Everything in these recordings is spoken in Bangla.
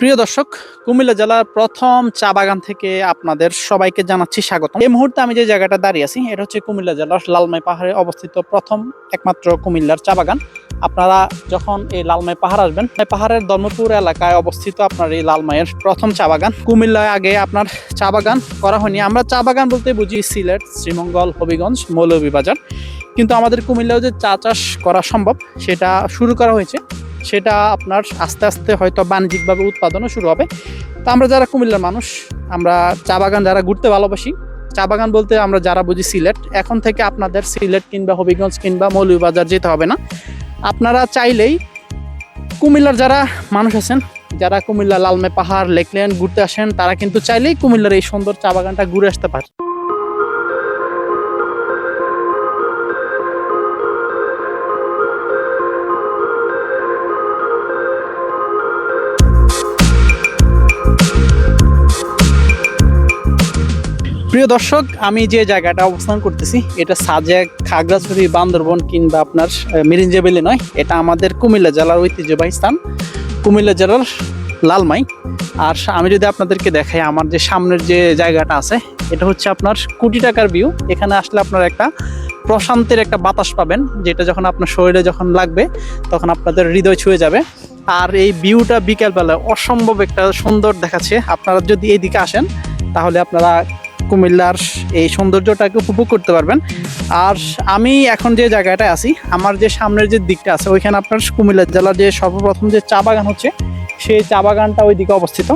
প্রিয় দর্শক, কুমিল্লা জেলার প্রথম চা বাগান থেকে আপনাদের সবাইকে জানাচ্ছি স্বাগত। এই মুহূর্তে আমি যে জায়গাটা দাঁড়িয়ে আছি, এটা হচ্ছে কুমিল্লা জেলার লালমাই পাহাড়ে অবস্থিত প্রথম একমাত্র কুমিল্লার চা বাগান। আপনারা যখন এই লালমাই পাহাড় আসবেন পাহাড়ের ধর্মপুর এলাকায় অবস্থিত আপনার এই লালমাইয়ের প্রথম চা বাগান। কুমিল্লায় আগে আপনার চা বাগান করা হয়নি। আমরা চা বাগান বলতে বুঝি সিলেট, শ্রীমঙ্গল, হবিগঞ্জ, মৌলভীবাজার। কিন্তু আমাদের কুমিল্লায় যে চা চাষ করা সম্ভব, সেটা শুরু করা হয়েছে। সেটা আপনার আস্তে আস্তে হয়তো বাণিজ্যিকভাবে উৎপাদনও শুরু হবে। তো আমরা যারা কুমিল্লার মানুষ, আমরা চা বাগান যারা ঘুরতে ভালোবাসি, চা বাগান বলতে আমরা যারা বুঝি সিলেট, এখন থেকে আপনাদের সিলেট কিংবা হবিগঞ্জ কিংবা মৌলভীবাজার যেতে হবে না। আপনারা চাইলেই কুমিল্লার যারা মানুষ আছেন, যারা কুমিল্লা লালমে পাহাড়, লেকল্যান্ড ঘুরতে আসেন, তারা কিন্তু চাইলেই কুমিল্লার এই সুন্দর চা বাগানটা ঘুরে আসতে পারে। প্রিয় দর্শক, আমি যে জায়গাটা অবস্থান করতেছি, এটা সাজেক খাগড়াছড়ি বান্দরবন কিংবা আপনার মিরিঞ্জাবেলি নয়, এটা আমাদের কুমিল্লা জেলার ঐতিহ্যবাহী স্থান, কুমিল্লা জেলার লালমাই। আর আমি যদি আপনাদেরকে দেখাই, আমার যে সামনের যে জায়গাটা আছে, এটা হচ্ছে আপনার কোটি টাকার ভিউ এখানে আসলে আপনার একটা প্রশান্তের একটা বাতাস পাবেন, যেটা যখন আপনার শরীরে যখন লাগবে, তখন আপনাদের হৃদয় ছুঁয়ে যাবে। আর এই ভিউটা বিকেলবেলায় অসম্ভব একটা সুন্দর দেখাচ্ছে। আপনারা যদি এইদিকে আসেন, তাহলে আপনারা কুমিল্লার এই সৌন্দর্যটাকে উপভোগ করতে পারবেন। আর আমি এখন যে জায়গাটায় আছি, আমার যে সামনের যে দিকটা আছে, ওইখানে আপনার কুমিল্লা জেলার যে সর্বপ্রথম যে চা বাগান হচ্ছে, সেই চা বাগানটা ওইদিকে অবস্থিত।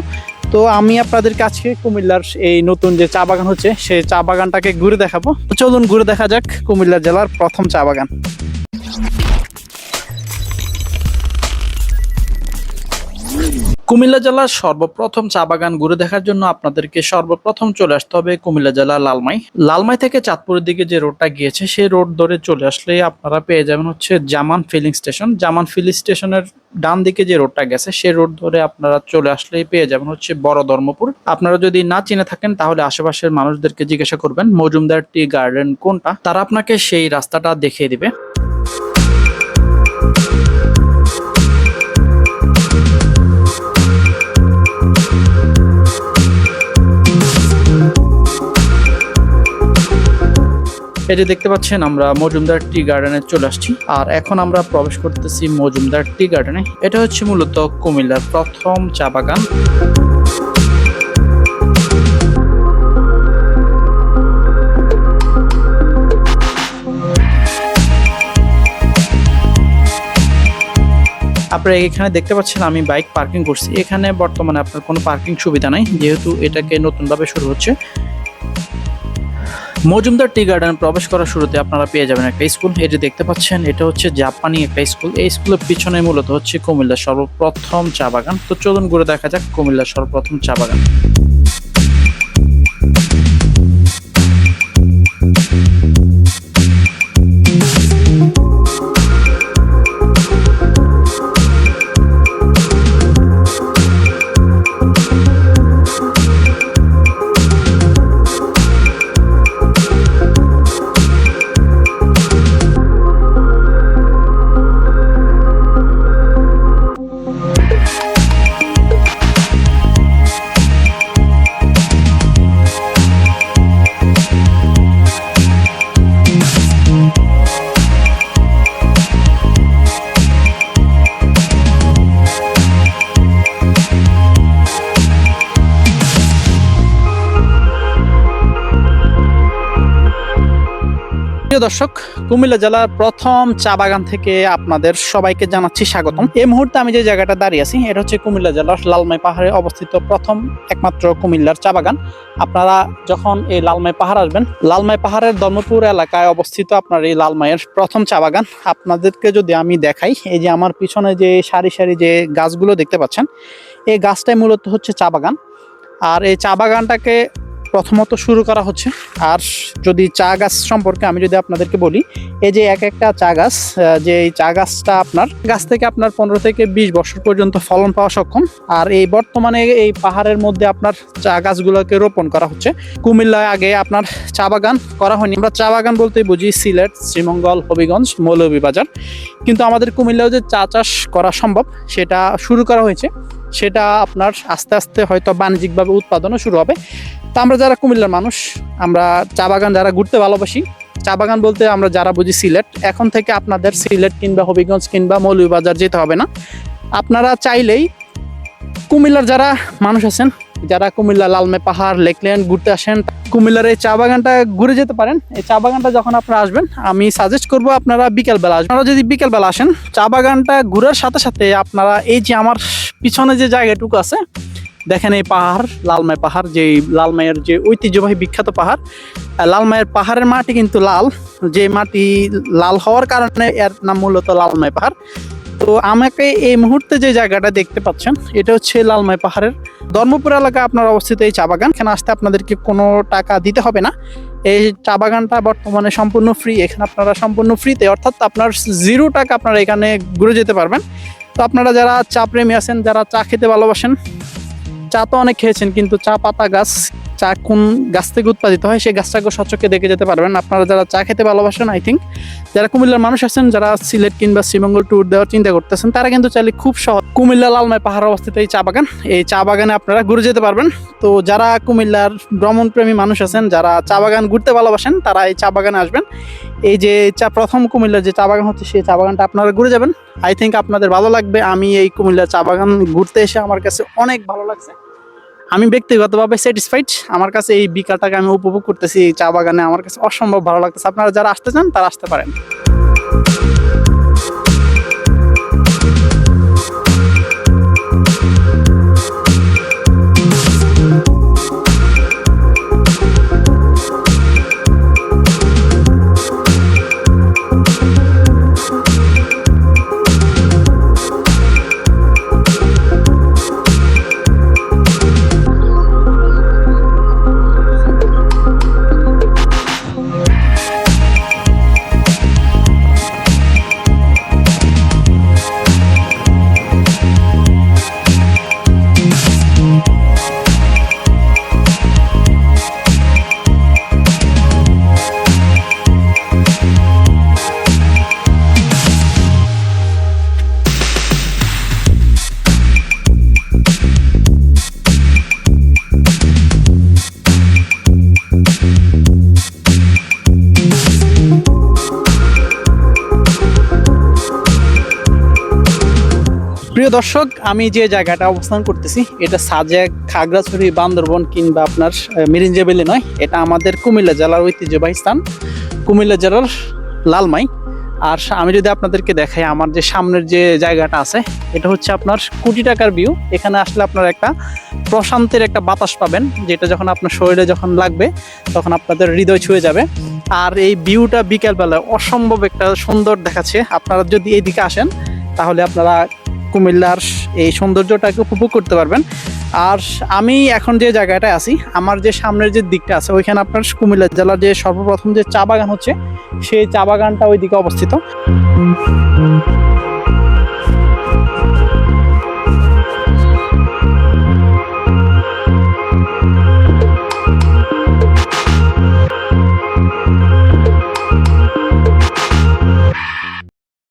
তো আমি আপনাদের কাছে কুমিল্লার এই নতুন যে চা বাগান হচ্ছে, সেই চা বাগানটাকে ঘুরে দেখাবো। চলুন ঘুরে দেখা যাক কুমিল্লা জেলার প্রথম চা বাগান। কুমিল্লা জেলার সর্বপ্রথম চা বাগান ঘুরে দেখার জন্য আপনাদেরকে সর্বপ্রথম চলে আসতে হবে কুমিল্লা জেলার লালমাই। লালমাই থেকে চাঁদপুরের দিকে যে রোডটা গিয়েছে, সেই রোড ধরে চলে আসলে আপনারা পেয়ে যাবেন হচ্ছে Zaman filling station Zaman filling স্টেশনের ডান দিকে যে রোডটা গেছে, সেই রোড ধরে আপনারা চলে আসলেই পেয়ে যাবেন হচ্ছে বড় ধর্মপুর আপনারা যদি না চিনে থাকেন, তাহলে আশেপাশের মানুষদেরকে জিজ্ঞাসা করবেন, মজুমদার টি গার্ডেন কোনটা? তারা আপনাকে সেই রাস্তাটা দেখিয়ে দিবে। এই যে দেখতে পাচ্ছেন, আমরা মজুমদার টি গার্ডেনে চলে আসছি। আর এখন আমরা প্রবেশ করতেছি মজুমদার টি গার্ডেনে। এটা হচ্ছে মূলত কুমিল্লার প্রথম চা বাগান। আপনারা এখানে দেখতে পাচ্ছেন, আমি বাইক পার্কিং করছি। এখানে বর্তমানে আপনার কোনো পার্কিং সুবিধা নাই, যেহেতু এটাকে নতুনভাবে শুরু হচ্ছে। মজুমদার টি গার্ডেন প্রবেশ করার শুরুতে আপনারা পেয়ে যাবেন একটা স্কুল। যে দেখতে পাচ্ছেন, এটা হচ্ছে জাপানি একটা স্কুল। এই স্কুলের পিছনে মূলত হচ্ছে কুমিল্লার সর্বপ্রথম চা বাগান। তো চলুন ঘুরে দেখা যাক কুমিল্লার সর্বপ্রথম চা বাগান। প্রিয় দর্শক, কুমিল্লা জেলার প্রথম চা বাগান থেকে আপনাদের সবাইকে জানাচ্ছি স্বাগতম। এই মুহূর্তে আমি যে জায়গাটা দাঁড়িয়ে আছি, এটা হচ্ছে কুমিল্লা জেলার লালমাই পাহাড়ে অবস্থিত প্রথম একমাত্র কুমিল্লার চা বাগান। আপনারা যখন এই লালমাই পাহাড় আসবেন, লালমাই পাহাড়ের ধর্মপুর এলাকায় অবস্থিত আপনার এই লালমাইয়ের প্রথম চা বাগান। আপনাদেরকে যদি আমি দেখাই, এই যে আমার পিছনে যে সারি সারি যে গাছগুলো দেখতে পাচ্ছেন, এই গাছটাই মূলত হচ্ছে চা বাগান। আর এই চা বাগানটাকে প্রথমত শুরু করা হচ্ছে। আর যদি চা গাছ সম্পর্কে আমি যদি আপনাদেরকে বলি, এই যে এক একটা চা গাছ যে এই চা গাছটা আপনার, গাছ থেকে আপনার পনেরো থেকে বিশ বছর পর্যন্ত ফলন পাওয়া সক্ষম। আর এই বর্তমানে এই পাহাড়ের মধ্যে আপনার চা গাছগুলোকে রোপণ করা হচ্ছে। কুমিল্লায় আগে আপনার চা বাগান করা হয়নি। আমরা চা বাগান বলতে বুঝি সিলেট, শ্রীমঙ্গল, হবিগঞ্জ, মৌলভীবাজার। কিন্তু আমাদের কুমিল্লায় যে চা চাষ করা সম্ভব, সেটা শুরু করা হয়েছে। সেটা আপনার আস্তে আস্তে হয়তো বাণিজ্যিকভাবে উৎপাদনও শুরু হবে। তা আমরা যারা কুমিল্লার মানুষ, আমরা চা বাগান যারা ঘুরতে ভালোবাসি, চা বাগান বলতে আমরা যারা বুঝি সিলেট, এখন থেকে আপনাদের সিলেট কিংবা হবিগঞ্জ কিংবা মৌলভীবাজার যেতে হবে না। আপনারা চাইলেই কুমিল্লার যারা মানুষ আছেন, যারা কুমিল্লা লালমে পাহাড়, লেকল্যান্ড ঘুরতে আসেন, কুমিল্লার এই চা বাগানটা ঘুরে যেতে পারেন। এই চা বাগানটা যখন আপনারা আসবেন, আমি সাজেস্ট করব আপনারা বিকেলবেলা আসবেন। আপনারা যদি বিকেলবেলা আসেন, চা বাগানটা ঘুরার সাথে সাথে আপনারা এই যে আমার পিছনে যে জায়গাটুকু আছে, দেখেন এই পাহাড়, লালমাই পাহাড়, যে লালমাইয়ের যে ঐতিহ্যবাহী বিখ্যাত পাহাড় লালমাইয়ের পাহাড়ের মাটি কিন্তু লাল। যে মাটি লাল হওয়ার কারণে এর নাম মূলত লালমাই পাহাড়। তো আমাকে এই মুহূর্তে যে জায়গাটা দেখতে পাচ্ছেন, এটা হচ্ছে লালমাই পাহাড়ের ধর্মপুর এলাকা। আপনার অবস্থিত এই চা বাগান। এখানে আসতে আপনাদেরকে কোনো টাকা দিতে হবে না। এই চা বাগানটা বর্তমানে সম্পূর্ণ ফ্রি এখানে আপনারা সম্পূর্ণ ফ্রিতে অর্থাৎ আপনার জিরো টাকা আপনারা এখানে ঘুরে যেতে পারবেন। তো আপনারা যারা চা প্রেমী আছেন, যারা চা খেতে ভালোবাসেন, চা তো অনেক খেয়েছেন, কিন্তু চা পাতা গাছ চা কোন গাছ থেকে উৎপাদিত হয়, সেই গাছটাকে সচক্ষে দেখে যেতে পারবেন। আপনারা যারা চা খেতে ভালোবাসেন আই থিঙ্ক যারা কুমিল্লার মানুষ আছেন, যারা সিলেট কিংবা শ্রীমঙ্গল ট্যুর দেওয়ার চিন্তা করতেছেন, তারা কিন্তু চাইলে খুব সহজ কুমিল্লা লালমাই পাহাড় অবস্থিত এই চা বাগান, এই চা বাগানে আপনারা ঘুরে যেতে পারবেন। তো যারা কুমিল্লার ভ্রমণপ্রেমী মানুষ আছেন, যারা চা বাগান ঘুরতে ভালোবাসেন, তারা এই চা বাগানে আসবেন। এই যে চা, প্রথম কুমিল্লার যে চা বাগান হচ্ছে, সেই চা বাগানটা আপনারা ঘুরে যাবেন। আই থিঙ্ক আপনাদের ভালো লাগবে। আমি এই কুমিল্লার চা বাগান ঘুরতে এসে আমার কাছে অনেক ভালো লাগছে। আমি ব্যক্তিগতভাবে স্যাটিসফাইড আমার কাছে এই বিকালটাকে আমি উপভোগ করতেছি, এই চা বাগানে আমার কাছে অসম্ভব ভালো লাগতেছে। আপনারা যারা আসতে চান, তারা আসতে পারেন। প্রিয় দর্শক, আমি যে জায়গাটা অবস্থান করতেছি, এটা সাজেক, খাগড়াছড়ি, বান্দরবন কিংবা আপনার মিরিঞ্জাবেলি নয়, এটা আমাদের কুমিল্লা জেলার ঐতিহ্যবাহী স্থান, কুমিল্লা জেলার লালমাই। আর আমি যদি আপনাদেরকে দেখাই, আমার যে সামনের যে জায়গাটা আছে, এটা হচ্ছে আপনার কোটি টাকার ভিউ এখানে আসলে আপনার একটা প্রশান্তের একটা বাতাস পাবেন, যেটা যখন আপনার শরীরে যখন লাগবে, তখন আপনাদের হৃদয় ছুঁয়ে যাবে। আর এই ভিউটা বিকেলবেলায় অসম্ভব একটা সুন্দর দেখাচ্ছে। আপনারা যদি এইদিকে আসেন, তাহলে আপনারা কুমিল্লার এই সৌন্দর্যটাকে উপভোগ করতে পারবেন। আর আমি এখন যে জায়গাটায় আছি, আমার যে সামনের যে দিকটা আছে, ওইখানে আপনার কুমিল্লা জেলার যে সর্বপ্রথম যে চা বাগান হচ্ছে, সেই চা বাগানটা ওই দিকে অবস্থিত।